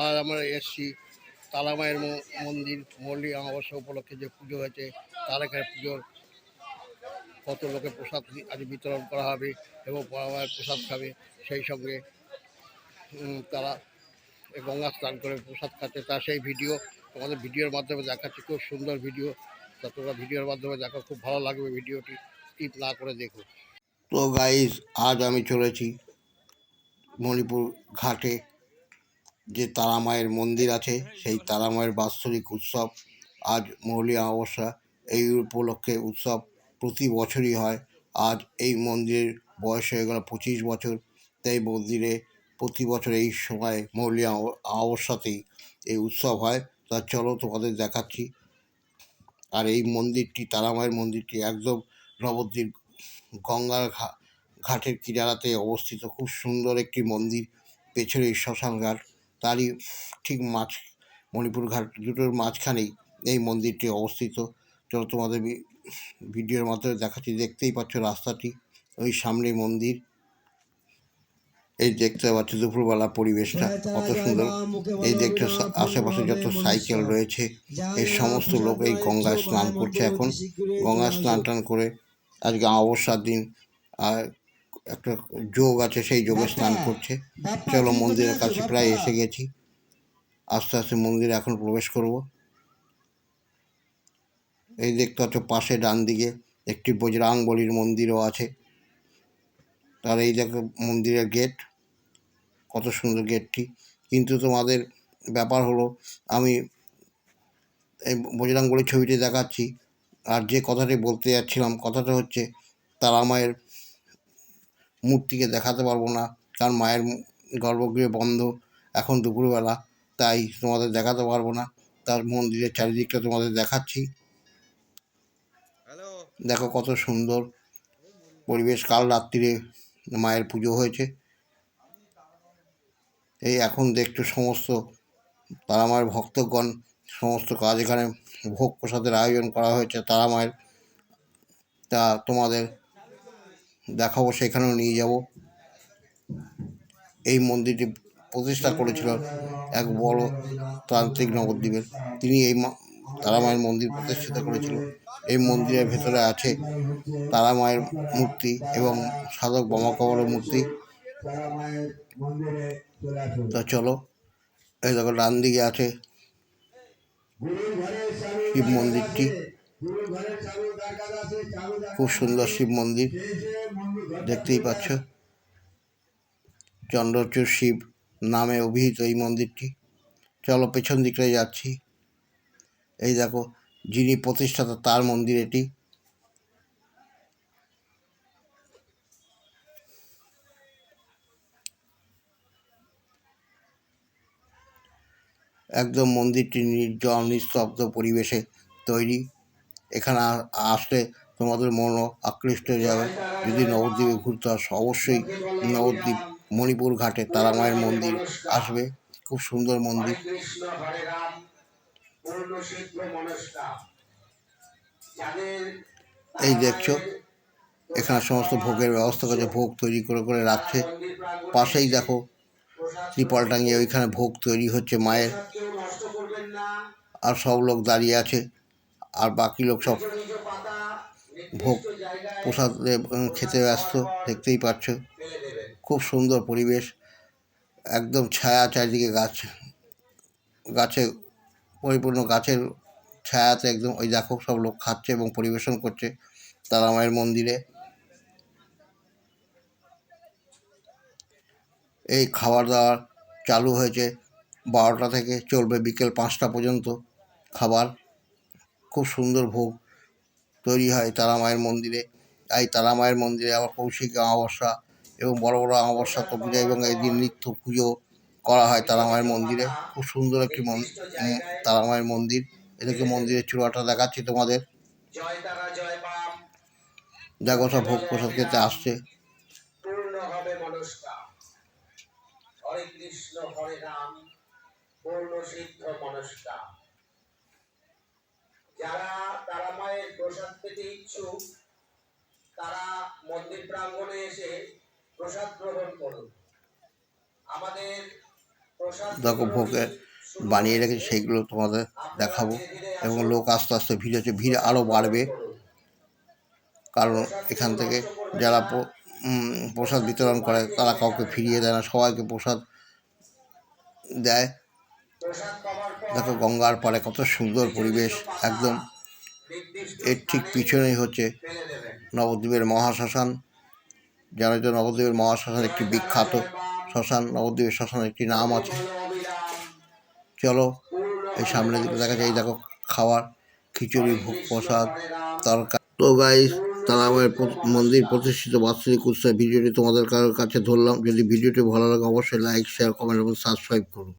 আর আমরা এসছি তালামায়ের মন্দির মল্লি অমাবস্যা উপলক্ষে যে পুজো হয়েছে, তার এখানে পুজোর কত লোকে প্রসাদ আজ বিতরণ করা হবে এবং বাবার প্রসাদ খাবে, সেই সঙ্গে তারা গঙ্গা স্নান করে প্রসাদ খাচ্ছে। তার সেই ভিডিও তোমাদের ভিডিওর মাধ্যমে দেখাচ্ছি, খুব সুন্দর ভিডিও। তা তোমরা ভিডিওর মাধ্যমে দেখো, খুব ভালো লাগবে ভিডিওটি। স্কিপ না করে দেখো। তো গাইস আজ আমি চলেছি মণিপুর ঘাটে। যে তারামায়ের মন্দির আছে, সেই তারামায়ের বাৎসরিক উৎসব। আজ মৌলি অমাবস্যা এই উপলক্ষে উৎসব প্রতি বছরই হয়। আজ এই মন্দিরের বয়স হয়ে গেল পঁচিশ বছর। তাই মন্দিরে প্রতি বছর এই সময় মৌলি অমাব- অমাবস্যাতেই এই উৎসব হয়। তা চলো তোমাদের দেখাচ্ছি। আর এই মন্দিরটি, তারামায়ের মন্দিরটি একদম নবদ্বীপ গঙ্গার ঘাটের কিনারাতে অবস্থিত। খুব সুন্দর একটি মন্দির, পেছনে শ্মশান ঘাট তারই ঠিক মাঝ মণিপুর ঘাট দুটোর মাঝখানেই এই মন্দিরটি অবস্থিত। চলো তোমাদের ভিডিওর মাধ্যমে দেখাচ্ছি দেখতেই পাচ্ছ রাস্তাটি ওই সামনে মন্দির। এই দেখতে পাচ্ছ দুপুরবেলা পরিবেশটা কত সুন্দর। এই দেখছ সা- আশেপাশে যত সাইকেল রয়েছে এই সমস্ত লোক এই গঙ্গায় স্নান করছে এখন। গঙ্গায় স্নান টান করে আজকে অমাবস্যার দিন আর একটা যোগ আছে সেই যোগে স্নান করছে। চলো মন্দিরের কাছে প্রায় এসে গেছি। আস্তে আস্তে মন্দিরে এখন প্রবেশ করব। এই দেখতে পাচ্ছ পাশে ডান দিকে একটি বজরাং বলির মন্দিরও আছে। তার এই দেখো মন্দিরের গেট কত সুন্দর গেটটি। কিন্তু তোমাদের ব্যাপার হলো আমি এই বজরাং বলির ছবিটি দেখাচ্ছি আর যে কথাটি বলতে যাচ্ছিলাম কথাটা হচ্ছে তারা মায়ের মূর্তিকে দেখাতে পারব না। কারণ মায়ের গর্ভগৃহ বন্ধ এখন দুপুরবেলা তাই তোমাদের দেখাতে পারব না। তার মন্দিরের চারিদিকটা তোমাদের দেখাচ্ছি। দেখো কত সুন্দর পরিবেশ। কাল রাত্রিরে মায়ের পুজো হয়েছে। এই এখন দেখছ সমস্ত তারা মায়ের ভক্তগণ সমস্ত কাজ এখানে ভোগ প্রসাদের আয়োজন করা হয়েছে তারা মায়ের। তা তোমাদের দেখাবো, সেখানেও নিয়ে যাব। এই মন্দিরটি প্রতিষ্ঠা করেছিল এক বড় তান্ত্রিক নবদ্বীপের। তিনি এই মা- তারা মায়ের মন্দির প্রতিষ্ঠিত করেছিল। এই মন্দিরের ভেতরে আছে তারা মায়ের মূর্তি এবং সাধক বোমাকবরের মূর্তি। তো চলো, এই দেখো, ডান দিকে আছে শিব মন্দিরটি। খুব সুন্দর শিব মন্দির। দেখতেই পাচ্ছ। চন্দ্রচূড় শিব নামে অভিহিত এই মন্দিরটি। চলো পেছন দিকটায় যাচ্ছি। এই দেখো, যিনি প্রতিষ্ঠাতা তার মন্দির এটি। একদম মন্দিরটি নির্জন, নিস্তব্ধ পরিবেশে তৈরি। এখানে আসলে তোমাদের মনও আকৃষ্ট হয়ে যাবে। যদি নবদ্বীপে ঘুরতে আসো, অবশ্যই নবদ্বীপ মণিপুর ঘাটে তারা মায়ের মন্দির আসবে। খুব সুন্দর মন্দির। এই দেখছ, এখানে সমস্ত ভোগের ব্যবস্থা করেছে, ভোগ তৈরি করে করে রাখছে। পাশেই দেখো ত্রিপল টাঙিয়ে ওইখানে ভোগ তৈরি হচ্ছে মায়ের। আর সব লোক দাঁড়িয়ে আছে। আর বাকি লোক সব ভোগ প্রসাদ খেতে ব্যস্ত, দেখতেই পাচ্ছ খুব সুন্দর পরিবেশ, একদম ছায়া চারিদিকে গাছ, গাছে পরিপূর্ণ গাছের ছায়াতে একদম ওই দেখো সব লোক খাচ্ছে এবং পরিবেশন করছে তারা মায়ের মন্দিরে। এই খাবার দাবার চালু হয়েছে বারোটা থেকে, চলবে বিকেল পাঁচটা পর্যন্ত খাবার। খুব সুন্দর ভোগ তৈরি হয় তারা মায়ের মন্দিরে। এই তারা মায়ের মন্দিরে আবার কৌশিক অমাবস্যা এবং বড় বড় অমাবস্যা তো পূজা এবং এই দিন নিত্য পুজো করা হয় তারা মায়ের মন্দিরে। খুব সুন্দর একটি মন- তারা মায়ের মন্দির। এদিকে মন্দিরের চূড়াটা দেখাচ্ছি তোমাদের। দেখো সব ভোগ প্রসাদ খেতে আসছে। কৃষ্ণ, হরে রাম, পূর্ণ সিদ্ধ যারা তারা মায়ের প্রসাদ পেতে ইচ্ছুক তারা মন্দির প্রাঙ্গণে এসে প্রসাদ গ্রহণ করুন। আমাদের দেখো ভোগে বানিয়ে রেখেছে সেইগুলো তোমাদের দেখাবো। এবং লোক আস্তে আস্তে ভিড় হচ্ছে ভিড় আরও বাড়বে। কারণ এখান থেকে যারা প্রসাদ বিতরণ করে তারা কাউকে ফিরিয়ে দেয় না সবাইকে প্রসাদ দেয়। দেখো, গঙ্গার পাড়ে কত সুন্দর পরিবেশ, একদম। এর ঠিক পিছনেই হচ্ছে নবদ্বীপের মহাশ্মশান জানো যে নবদ্বীপের মহাশ্মশান একটি বিখ্যাত শ্মশান, নবদ্বীপের শ্মশানের একটি নাম আছে। চলো, এই সামনের দিকে দেখা যায়, দেখো, খাওয়ার খিচুড়ি, ভোগ প্রসাদ, তরকারি। তো গাইস তারামায়ের প্র- মন্দির প্রতিষ্ঠিত বাৎসরিক উৎসব ভিডিওটি তোমাদের কারোর কাছে ধরলাম। যদি ভিডিওটি ভালো লাগে, অবশ্যই লাইক শেয়ার কমেন্ট এবং সাবস্ক্রাইব করুন।